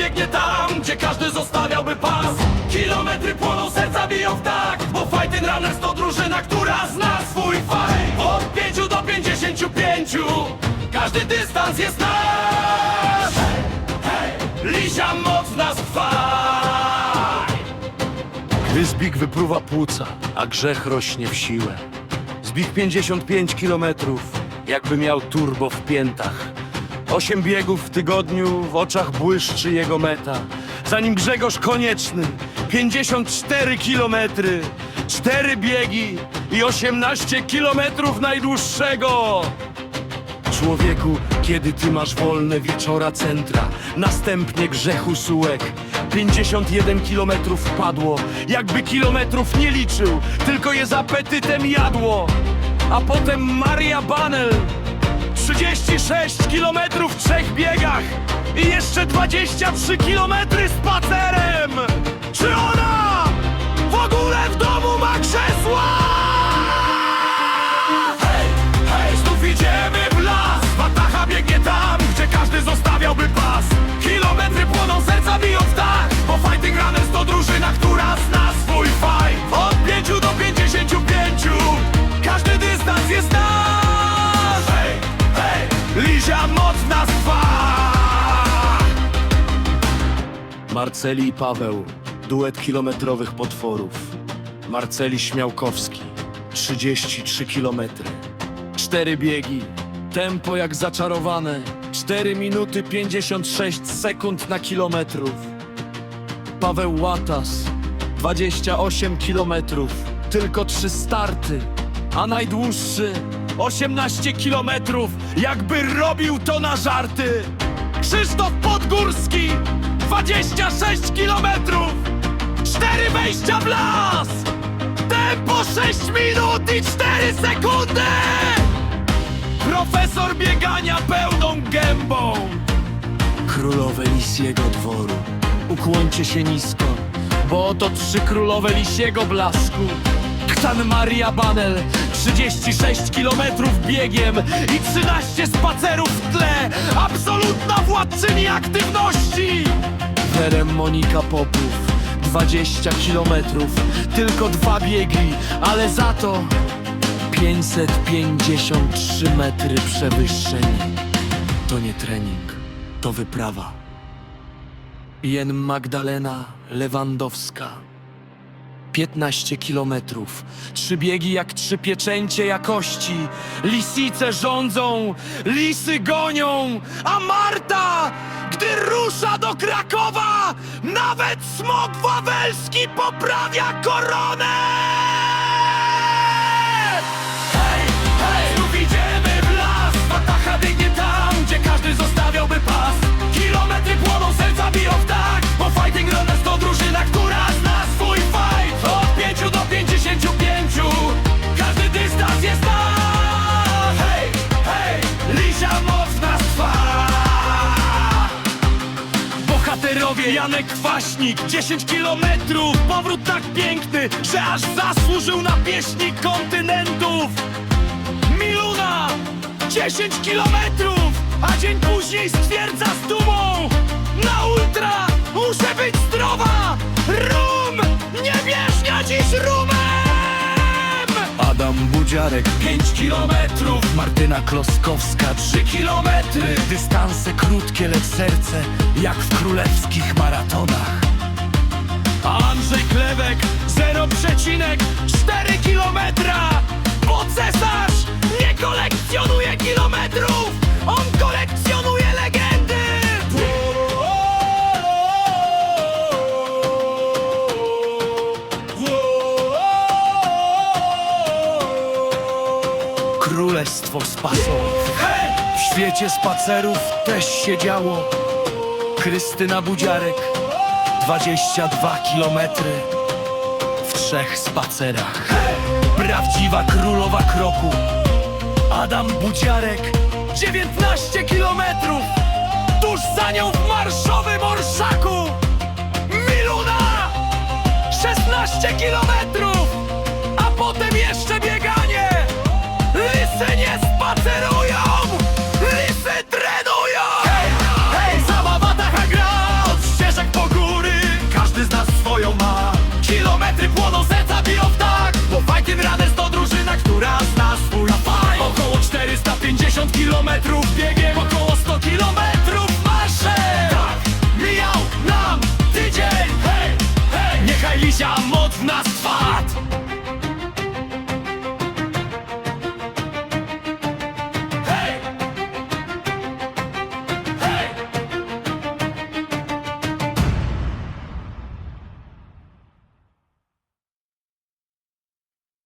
biegnie tam, gdzie każdy zostawiałby pas Kilometry płoną, serca biją w tak Bo Fighting Runners to drużyna, która zna swój fight Od 5 do 55 Każdy dystans jest nasz Lisia mocna skwaj Gdy zbik wypruwa płuca, a grzech rośnie w siłę. Zbik 55 kilometrów, jakby miał turbo w piętach. Osiem biegów w tygodniu, w oczach błyszczy jego meta. Zanim Grzegorz Konieczny, 54 kilometry, cztery biegi i 18 kilometrów najdłuższego. Człowieku, kiedy ty masz wolne wieczora centra, następnie grzechu sułek. 51 kilometrów padło, jakby kilometrów nie liczył, tylko je z apetytem jadło. A potem Maria Banel, 36 kilometrów w trzech biegach i jeszcze 23 kilometry spacerem. Czy ona Marceli i Paweł, duet kilometrowych potworów. Marceli Śmiałkowski, 33 kilometry. Cztery biegi, tempo jak zaczarowane, 4 minuty 56 sekund na kilometrów. Paweł Łatas, 28 kilometrów, tylko trzy starty, a najdłuższy 18 kilometrów, jakby robił to na żarty. Krzysztof Podgórski, 26 kilometrów, cztery wejścia w las, tempo 6 minut i 4 sekundy. Profesor biegania pełną gębą. Królowe lisiego dworu, ukłońcie się nisko, bo oto trzy królowe lisiego blasku. Ktan Maria Banel, 36 kilometrów biegiem i 13 spacerów w tle. Władczyni aktywności. Werem Monika Popów, 20 kilometrów, tylko dwa biegi, ale za to 553 metry przewyższeń. To nie trening, to wyprawa. Jen Magdalena Lewandowska. 15 kilometrów. Trzy biegi jak trzy pieczęcie jakości. Lisice rządzą, lisy gonią, a Marta, gdy rusza do Krakowa, nawet smok wawelski poprawia koronę! Hej, hej, znów idziemy w las Watacha biegnie Janek Kwaśnik 10 kilometrów, powrót tak piękny, że aż zasłużył na pieśnik kontynentów. Miluna 10 kilometrów, a dzień później stwierdza z dumą Na ultra Budziarek 5 kilometrów, Martyna Kloskowska 3 kilometry. Dystanse krótkie, lecz serce Jak w królewskich maratonach. A Andrzej Klewek 0,4 kilometra. Bo Królestwo spacerów W świecie spacerów też się działo. Krystyna Budziarek 22 kilometry W trzech spacerach. Prawdziwa królowa kroku Adam Budziarek 19 kilometrów Tuż za nią w marszowym orszaku. Miluna 16 kilometrów